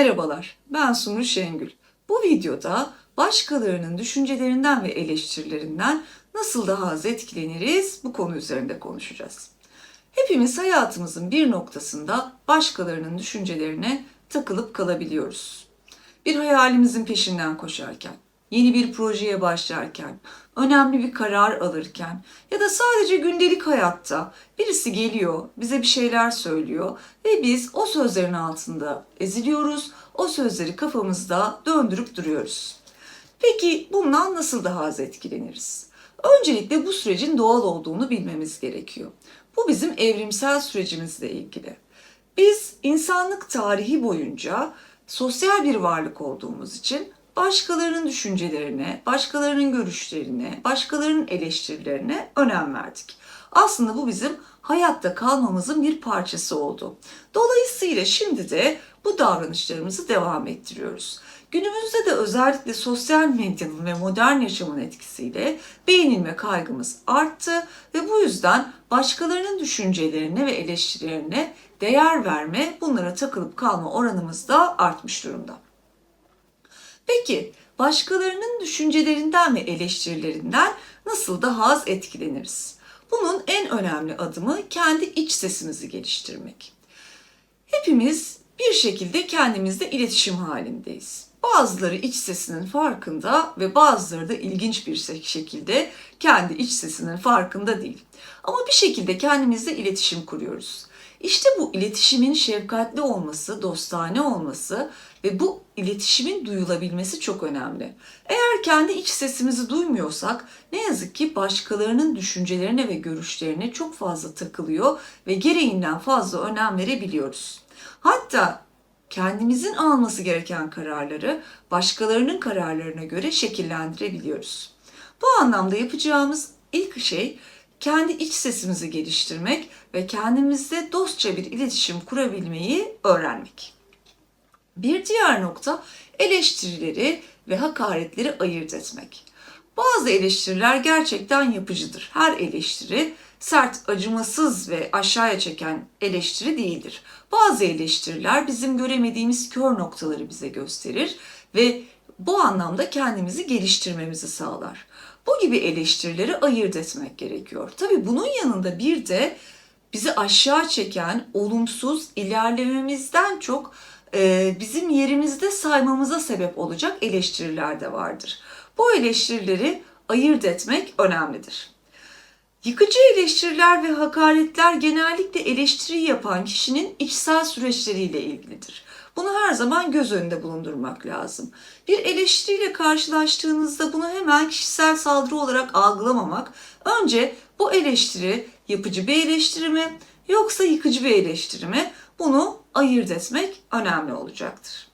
Merhabalar, ben Sumru Şengül. Bu videoda başkalarının düşüncelerinden ve eleştirilerinden nasıl daha az etkileniriz bu konu üzerinde konuşacağız. Hepimiz hayatımızın bir noktasında başkalarının düşüncelerine takılıp kalabiliyoruz. Bir hayalimizin peşinden koşarken, yeni bir projeye başlarken, önemli bir karar alırken ya da sadece gündelik hayatta birisi geliyor, bize bir şeyler söylüyor ve biz o sözlerin altında eziliyoruz, o sözleri kafamızda döndürüp duruyoruz. Peki bundan nasıl daha az etkileniriz? Öncelikle bu sürecin doğal olduğunu bilmemiz gerekiyor. Bu bizim evrimsel sürecimizle ilgili. Biz insanlık tarihi boyunca sosyal bir varlık olduğumuz için başkalarının düşüncelerine, başkalarının görüşlerine, başkalarının eleştirilerine önem verdik. Aslında bu bizim hayatta kalmamızın bir parçası oldu. Dolayısıyla şimdi de bu davranışlarımızı devam ettiriyoruz. Günümüzde de özellikle sosyal medyanın ve modern yaşamın etkisiyle beğenilme kaygımız arttı ve bu yüzden başkalarının düşüncelerine ve eleştirilerine değer verme, bunlara takılıp kalma oranımız da artmış durumda. Peki başkalarının düşüncelerinden ve eleştirilerinden nasıl daha az etkileniriz? Bunun en önemli adımı kendi iç sesimizi geliştirmek. Hepimiz bir şekilde kendimizle iletişim halindeyiz. Bazıları iç sesinin farkında ve bazıları da ilginç bir şekilde kendi iç sesinin farkında değil. Ama bir şekilde kendimizle iletişim kuruyoruz. İşte bu iletişimin şefkatli olması, dostane olması ve bu iletişimin duyulabilmesi çok önemli. Eğer kendi iç sesimizi duymuyorsak ne yazık ki başkalarının düşüncelerine ve görüşlerine çok fazla takılıyor ve gereğinden fazla önem verebiliyoruz. Hatta kendimizin alması gereken kararları başkalarının kararlarına göre şekillendirebiliyoruz. Bu anlamda yapacağımız ilk şey kendi iç sesimizi geliştirmek ve kendimizle dostça bir iletişim kurabilmeyi öğrenmek. Bir diğer nokta eleştirileri ve hakaretleri ayırt etmek. Bazı eleştiriler gerçekten yapıcıdır. Her eleştiri sert, acımasız ve aşağıya çeken eleştiri değildir. Bazı eleştiriler bizim göremediğimiz kör noktaları bize gösterir ve bu anlamda kendimizi geliştirmemizi sağlar. Bu gibi eleştirileri ayırt etmek gerekiyor. Tabii bunun yanında bir de bizi aşağı çeken, olumsuz, ilerlememizden çok e, bizim yerimizde saymamıza sebep olacak eleştiriler de vardır. Bu eleştirileri ayırt etmek önemlidir. Yıkıcı eleştiriler ve hakaretler genellikle eleştiri yapan kişinin içsel süreçleriyle ilgilidir. Bunu her zaman göz önünde bulundurmak lazım. Bir eleştiriyle karşılaştığınızda bunu hemen kişisel saldırı olarak algılamamak, önce bu eleştiri yapıcı bir eleştiri mi yoksa yıkıcı bir eleştiri mi bunu ayırt etmek önemli olacaktır.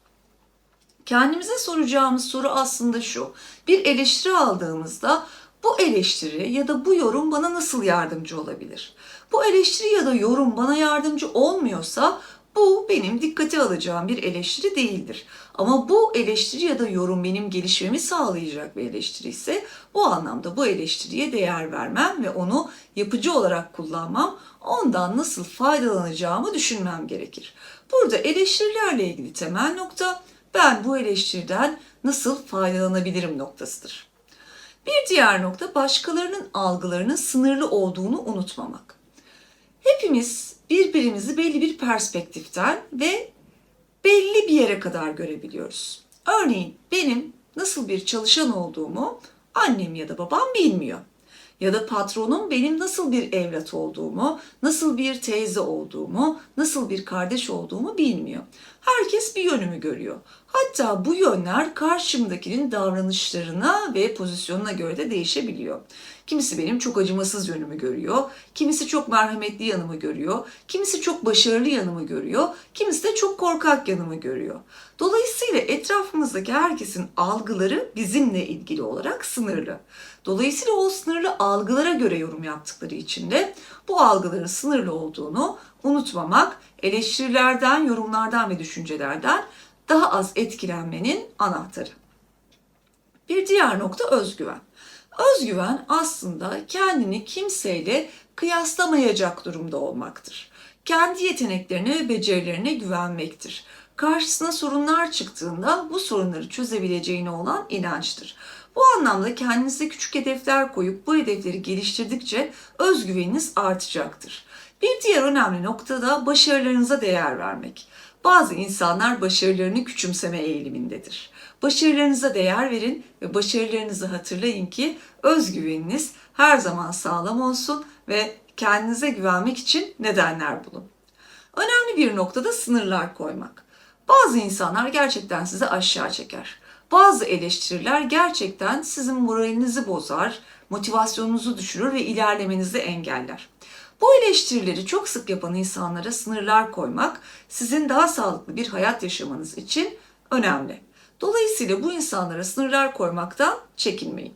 Kendimize soracağımız soru aslında şu. Bir eleştiri aldığımızda bu eleştiri ya da bu yorum bana nasıl yardımcı olabilir? Bu eleştiri ya da yorum bana yardımcı olmuyorsa bu benim dikkate alacağım bir eleştiri değildir. Ama bu eleştiri ya da yorum benim gelişmemi sağlayacak bir eleştiri ise bu anlamda bu eleştiriye değer vermem ve onu yapıcı olarak kullanmam, ondan nasıl faydalanacağımı düşünmem gerekir. Burada eleştirilerle ilgili temel nokta ben bu eleştiriden nasıl faydalanabilirim noktasıdır. Bir diğer nokta başkalarının algılarının sınırlı olduğunu unutmamak. Hepimiz birbirimizi belli bir perspektiften ve belli bir yere kadar görebiliyoruz. Örneğin benim nasıl bir çalışan olduğumu annem ya da babam bilmiyor. Ya da patronum benim nasıl bir evlat olduğumu, nasıl bir teyze olduğumu, nasıl bir kardeş olduğumu bilmiyor. Herkes bir yönümü görüyor. Hatta bu yönler karşımdakinin davranışlarına ve pozisyonuna göre de değişebiliyor. Kimisi benim çok acımasız yönümü görüyor, kimisi çok merhametli yanımı görüyor, kimisi çok başarılı yanımı görüyor, kimisi de çok korkak yanımı görüyor. Dolayısıyla etrafımızdaki herkesin algıları bizimle ilgili olarak sınırlı. Dolayısıyla o sınırlı algılara göre yorum yaptıkları için de bu algıların sınırlı olduğunu unutmamak, eleştirilerden, yorumlardan ve düşüncelerden daha az etkilenmenin anahtarı. Bir diğer nokta özgüven. Özgüven aslında kendini kimseyle kıyaslamayacak durumda olmaktır. Kendi yeteneklerine ve becerilerine güvenmektir. karşısına sorunlar çıktığında bu sorunları çözebileceğine olan inançtır. Bu anlamda kendinize küçük hedefler koyup bu hedefleri geliştirdikçe özgüveniniz artacaktır. Bir diğer önemli nokta da başarılarınıza değer vermek. Bazı insanlar başarılarını küçümseme eğilimindedir. Başarılarınıza değer verin ve başarılarınızı hatırlayın ki özgüveniniz her zaman sağlam olsun ve kendinize güvenmek için nedenler bulun. Önemli bir noktada sınırlar koymak. Bazı insanlar gerçekten sizi aşağı çeker. Bazı eleştiriler gerçekten sizin moralinizi bozar, motivasyonunuzu düşürür ve ilerlemenizi engeller. Bu eleştirileri çok sık yapan insanlara sınırlar koymak sizin daha sağlıklı bir hayat yaşamanız için önemli. Dolayısıyla bu insanlara sınırlar koymaktan çekinmeyin.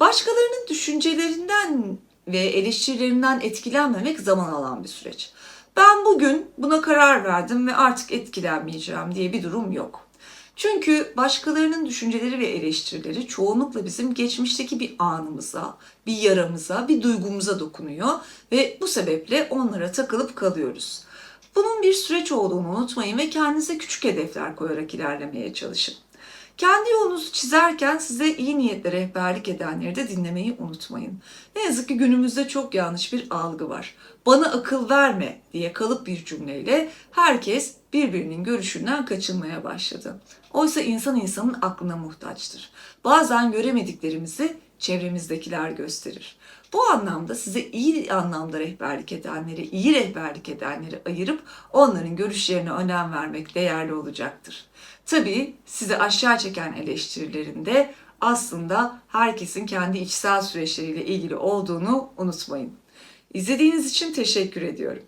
Başkalarının düşüncelerinden ve eleştirilerinden etkilenmemek zaman alan bir süreç. Ben bugün buna karar verdim ve artık etkilenmeyeceğim diye bir durum yok. Çünkü başkalarının düşünceleri ve eleştirileri çoğunlukla bizim geçmişteki bir anımıza, bir yaramıza, bir duygumuza dokunuyor ve bu sebeple onlara takılıp kalıyoruz. Bunun bir süreç olduğunu unutmayın ve kendinize küçük hedefler koyarak ilerlemeye çalışın. Kendi yolunuzu çizerken size iyi niyetle rehberlik edenleri de dinlemeyi unutmayın. Ne yazık ki günümüzde çok yanlış bir algı var. Bana akıl verme diye kalıp bir cümleyle herkes birbirinin görüşünden kaçınmaya başladı. Oysa insan insanın aklına muhtaçtır. Bazen göremediklerimizi çevremizdekiler gösterir. Bu anlamda size iyi anlamda rehberlik edenleri, iyi rehberlik edenleri ayırıp onların görüşlerine önem vermek değerli olacaktır. Tabii sizi aşağı çeken eleştirilerinde aslında herkesin kendi içsel süreçleriyle ilgili olduğunu unutmayın. İzlediğiniz için teşekkür ediyorum.